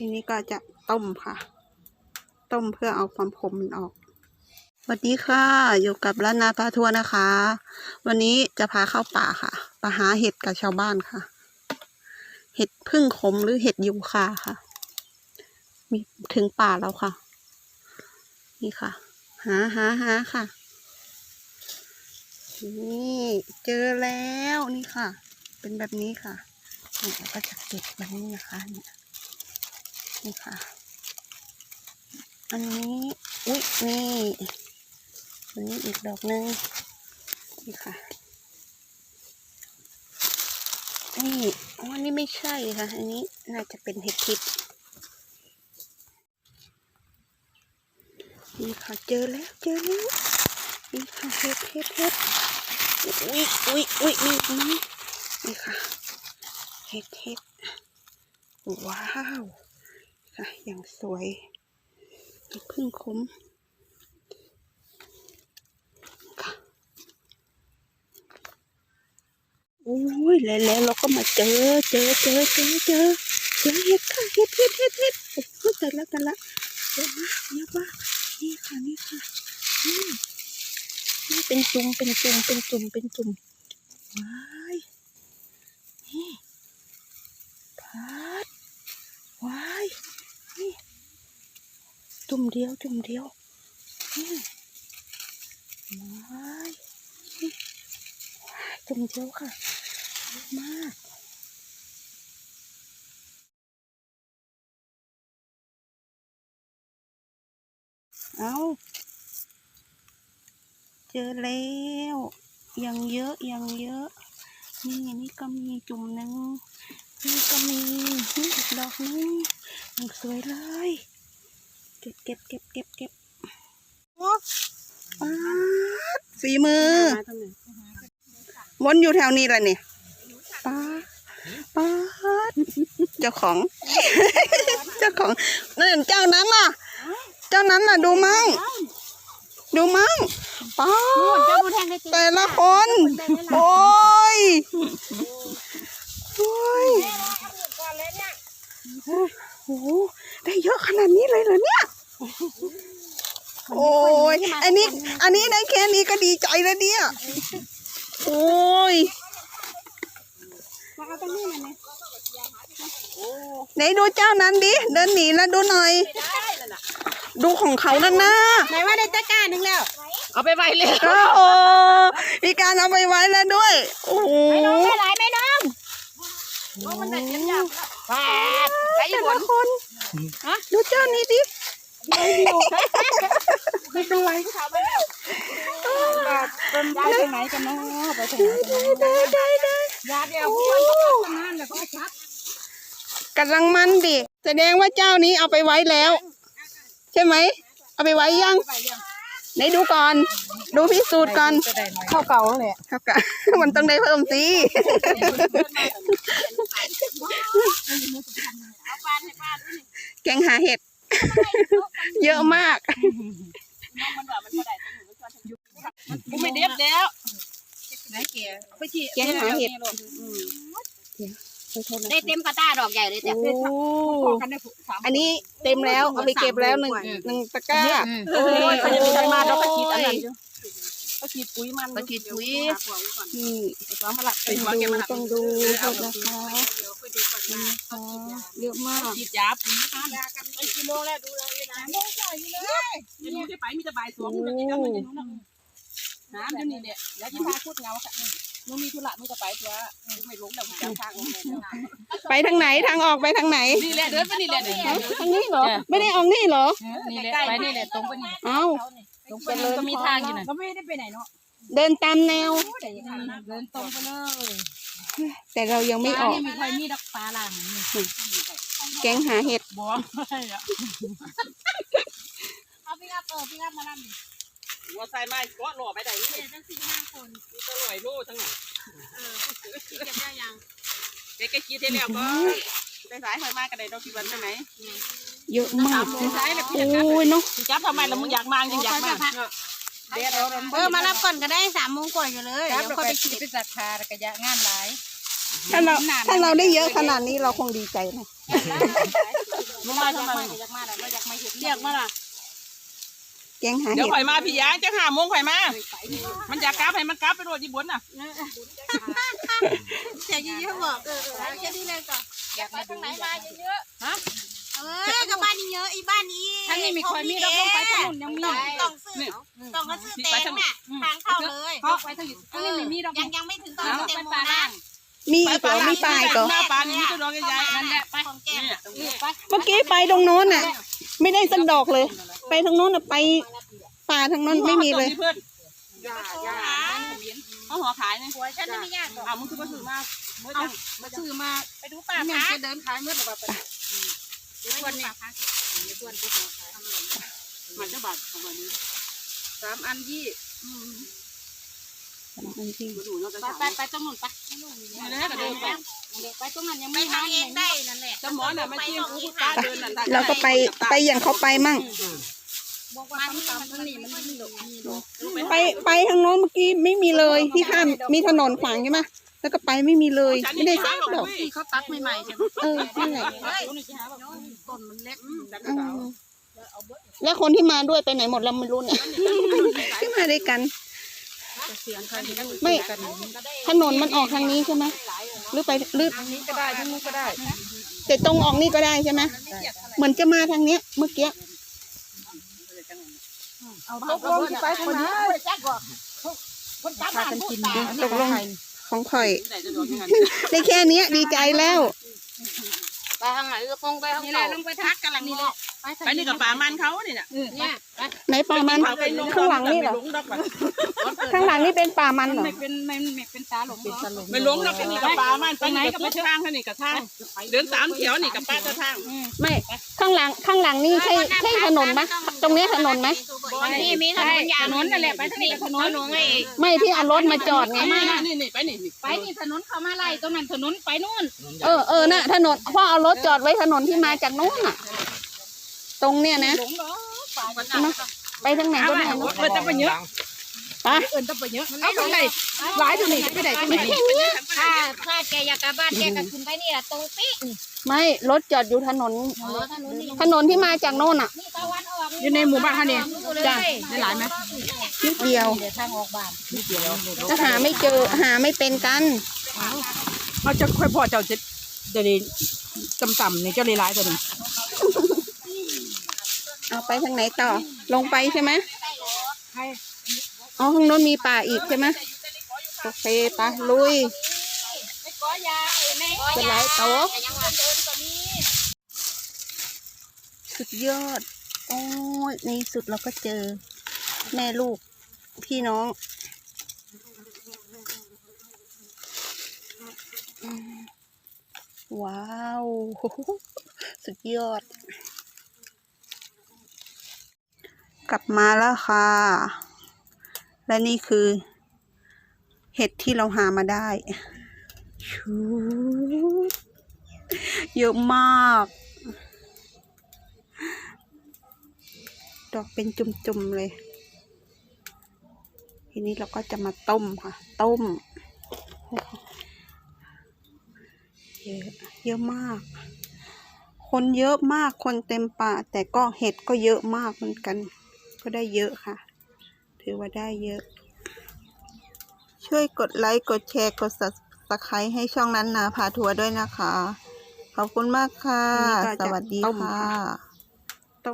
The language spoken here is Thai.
ทีนี้ก็จะต้มค่ะ ต้มเพื่อเอาความขมมันออกสวัสดีค่ะ อยู่กับร้านนาปลาทัวร์นะคะ วันนี้จะพาเข้าป่าค่ะไปหาเห็ดกับชาวบ้านค่ะ เห็ดพึ่งขมหรือเห็ดยูคาค่ะ มีถึงป่าแล้วค่ะ นี่ค่ะ หาหาหาค่ะ นี่เจอแล้วนี่ค่ะ เป็นแบบนี้ค่ะนี่เราก็จะเก็บแบบนี้นะคะเนี่ย นี่ค่ะ อันนี้ อุ๊ยนี่อันนี้อีกดอกหนึ่งนี่ค่ะ นี่อ๋อนนี้ไม่ใช่ค่ะ อันนี้น่าจะเป็นเห็ดทิพย์นี่ค่ะ เจอแล้ว เจอแล้ว นี่ค่ะ เห็ดเห็ดเห็ดอุ๊ยอุ๊ยอุ๊ยมีอีกไหมนี่ค่ะ เห็ดเห็ดว้าว ค่ะ อย่างสวยพึ่งคุ้มค่ะโอ้ยแล้วแล้วเราก็มาเจอเจอเจอเจอเจอเจอเห็ดค่ะเห็ดเห็ดเห็ดเห็ดโอ้ยแต่ละแต่ละเยอะมากเยอะมากนี่ค่ะนี่ค่ะนี่เป็นจุ่มเป็นจุ่มเป็นจุ่มเป็นจุ่มว้ายนี่พัดว้าย จุ่มเดียว จุ่มเดียวนี่ว้ายจุ่มเดียวค่ะเยอะมากเอาเจอแล้วยังเยอะยังเยอะ นี่นี่ก็มีจุ่มหนึ่งนี่ก็มีนี่อีกดอกหนึงสวยเลย เก็บเก็บเก็บเก็บเก็บโอ้ป๊าดฝีมือ วนอยู่แถวนี้แหละเนี่ยป้าดป้าดเจ้าของ เจ้าของนั่นเจ้านั้นน่ะ เจ้านั้นน่ะดูมั่ง ดูมั่งป้าดเจ้าดูแทงได้จริงแต่ละคน โอ้ยโอ้ยก่อนเลยเนี่ยโอ้โห ได้เยอะขนาดนี้เลยเหรอเนี่ยโอ้ยอันนี้ อันนี้ได้แค่นี้ก็ดีใจแล้วเนี่ยโอ้ยมาเอาตรงนี้มาเนี่ยไหนดูเจ้านั้นดิเดินหนีแล้วดูหน่อย ดูของเขานั่นนะไหนว่าได้ตะกร้าหนึ่งแล้ว เอาไปไว้เลยโอ้โหมีการเอาไปไว้แล้วด้วย โอ้โหไม่น้องไม่ไหลไม่น้องมันได้เจ็บยากแปดไอ้แต่ฝละนคน ดูเจ้านี้ดิไม่เป็นไรเขาไปแล้วเป็นไปทางไหนกันเนาะไปทางไหนกันได้ได้ได้ยาเดียวพวกมันก็ประมาณแล้วก็ชัดกำลังมันดิแสดงว่าเจ้านี้เอาไปไว้แล้ว ใช่ไหม เอาไปไว้ยังไหนดูก่อน ดูพิสูจน์ก่อนเข้าเก่าแหละครับกะมันต้องได้เพิ่มสิ แกงหาเห็ด เยอะมากกูไม่เด็บแล้วไหนเกียไปฉีดแกงหาเห็ด ได้เต็มกระต้าดอกใหญ่เลยจ้ะโอ้พอกันได้สามอันนี้เต็มแล้วเอาไปเก็บแล้วหนึ่งหนึ่งตะกร้า โอ้ยเขาจะไปทำมาเราก็ฉีดอันนั้นโก็ฉีดปุ๋ยมันก็ฉีดปุ๋ยนี่เรามาหลักต้เป็อนงหัวดูแกมาหลักต้องดูโทษนะคะนะคะเยอะมากฉีดยาปุ๋ยมันกิโลแล้วดูเลยนะโลใส่เลยจะดูที่ไปมีแต่ใบสวมมันจะมันจะนู้นน้ำเดี๋ยวนี้เนี่ยแล้วที่พาพูดเงาค่ะมึงมีธุระมึงก็ไปตัวไม่ลงแต่มึงจะทางลงเลยไปทางไหนทางออกไปทางไหนนี่แหละเดินไปนี่แหละเดินทางนี้เหรอไม่ได้ออกนี่เหรอนี่แหละไปนี่แหละตรงไปนี่เอ้า ตรงไปเลยก็มีทางอยู่น่ะก็ไม่ได้ไปไหนเนาะเดินตามแนว เดินตรงไปเลยแต่เรายังไม่ออกนี่มีใครมีดักปลาล่างนี่แกงหาเห็ดบัวไม่อะเอาพี่อัพเออพี่อัพมาลั่นหัวใส่ไม้ก็หล่อไปได้นี่เดี๋ยวตั้งสี่ห้าคนมีตะลอยโล่ทั้งนั้นเก็บได้ยังเด็กก็คิดให้แล้วก็ไปสายไฟมากกันได้ดอกกี่วันใช่ไหม เยอะมากไปสายแล้วโอ้ยเนาะจับทำไมแล้วมึงอยากมายังอยากมาเดี๋ยวเราเออมารับก่อนก็ได้สามโมงกว่าอยู่เลยครับเดี๋ยวเราค่อยไปไปฉีฉีดดไปจัดคาระยะงานหลายถ้าเราถ้าเราได้เยอะขนาดนี้เราคงดีใจนะมึงมาทำไมอยากมาอยากมาเห็นเรียกมาล่ะแกงหาเดี๋ยวเห็ดข่อยมาพี่ยางจะหาโมงข่อยมา มันอยากกลับให้มันกลับไปโรดญี่ปุ่นน่ะอยากเยอะบอกเออแค่นี้เลยก่อนอยากมาทางไหนมาเยอะฮะ เออกับบ้านนี้เยอะอีบ้านนี้ทางนี้มีคอยมีเราลงไปทางนู้นยังมีต้องซื้อต้องก็ซื้อแตงเนี่ยทางเข้าเลยเขาไปทางนี้ทางนี้ไม่มีดอกยังยังไม่ถึงตอนแตงโมนะมีอีกเหรอมีปลาอีกเหรอหน้าปลานี่มีตัวดอกใหญ่ๆนั่นแหละไปของแกเนี่ยเมื่อกี้ไปตรงโน้นน่ะ ไม่ได้สักดอกเลย ไปทางโน้นน่ะไปป่าทางโน้นไม่มีเลยเพื่อนเขาห่อขายเนี่ยหัวฉันไม่ยากหรอกอ่ามึงคือมาซื้อมาเมื่อเอาจังมาซื้อมาไปดูป่าเนี่ยคะจะเดินขายเมื่อไหร่ไป เดี๋ยววันนี้มันจะบาดของมันนี้สามอันยี่มาดูเนาะจะไปถามไปไปตรงนู้นไปนี่แหละก็เดินไปไปตรงนั้นยังไปไม่ทางเองได้นั่นแหละสมอนน่ะมันจิ้มกูตาเดินนั่นเราก็ไปไปอย่างเขาไปมั่ง บอกว่าตามทางนี้มันมีดอกมีดอกไปไปทางโน้นเมื่อกี้ไม่มีเลยที่ข้ามมีถนนขวางใช่ไหมแล้วก็ไปไม่มีเลย ไม่ได้สักดอกที่เขาตัดใหม่ๆใช่ไหมเออนั่นแหละต้นมันเล็กอืมแล้วคนที่มาด้วยไปไหนหมดเราไม่รู้เนี่ยที่มาด้วยกันเสียงใครนี่ไม่ถนนมันออกทางนี้ใช่ไหมหรือไปหรือทางนี้ก็ได้ทางนู้นก็ได้แต่ตรงออกนี่ก็ได้ใช่ไหมเหมือนจะมาทางเนี้ยเมื่อกี้ เอาตกลงไปทางไหนพากันกินตกลงของข่อยไหนจะโดนยังไงได้แค่เนี้ยดีใจแล้ว ไปทางไหนก็ตรงไปทางนี่แหเก่าละลงไปทักกันหลังนี้แหละ ไปนี่กับป่ามันเขาเนี่ยเนี่ยไหนป่ามันข้างหลังนี่เหรอข้างหลังนี่เป็นป่ามันเหรอไม่เป็นไม่ไม่เป็นตาหลงเป็นตาหลงไม่ลงแล้วนี่กับป่ามันไปไหนกับไปทางนี่กับทางเดินสามเขียวนี่กับป้าจะทางไม่ข้างหลังข้างหลังนี่ใช่ใช่ถนนไหมตรงเนี้ยถนนไหมนี่มีถนนยาวถนนนั่นแหละไปทางนี้ถนนถนนไอ้ไม่ที่เอารถมาจอดไงไม่นี่นี่ไปนี่ไปนี่ถนนเข้ามาไล่ตรงนั้นถนนไปนู่น เออเออน่ะถนนพ่อเอารถจอดไว้ถนนที่มาจากนู้นอะ ตรงเนี้ยนะหลงเหรอไปทางไหนก็ได้เนอะเออจะไปเยอะไปเอินจะไปเยอะเอาไปไหนหลายตัวนี่ไปไหนไปไหนถ้าถ้าแกอยากกลับบ้านแกก็ขึ้นไปนี่แหละตรงปิ๊กไม่รถจอดอยู่ถนน อ๋อถนนนี่ถนนที่มาจากโน่นอะตะวันออกอยู่ในหมู่บ้านเขาเนี่ยจ้ะได้หลายไหมนิดเดียวเดี๋ยวทางออกบ้านจะหาไม่เจอหาไม่เป็นกันเขาจะค่อยพอเจ้าจะเดี๋ยวนี้ต่ำๆเนี่ยเจ้าเลยหลายตัวนึง เอาไปทางไหนต่อ ลงไปใช่ไหมอ๋อข้างโน้นมีป่าอีกใช่ไหมโอเคไปะลุยก็ยาเออแม่เป็นไรโต๊ะยังว่าเดินตัวนี้สุดยอด โอ้ยในสุดเราก็เจอ แม่ลูก พี่น้องอืมว้าว สุดยอด กลับมาแล้วค่ะ และนี่คือ เห็ดที่เราหามาได้ชูเยอะมาก ดอกเป็นจุ่มๆเลย ทีนี้เราก็จะมาต้มค่ะ ต้ม เยอะเยอะมาก คนเยอะมากคนเต็มป่า แต่ก็เห็ดก็เยอะมากเหมือนกัน ก็ได้เยอะค่ะ ถือว่าได้เยอะ ช่วยกดไลค์ กดแชร์ กด subscribe ให้ช่องนั้นนาพาทัวร์ด้วยนะคะ ขอบคุณมากค่ะ สวัสดีค่ะ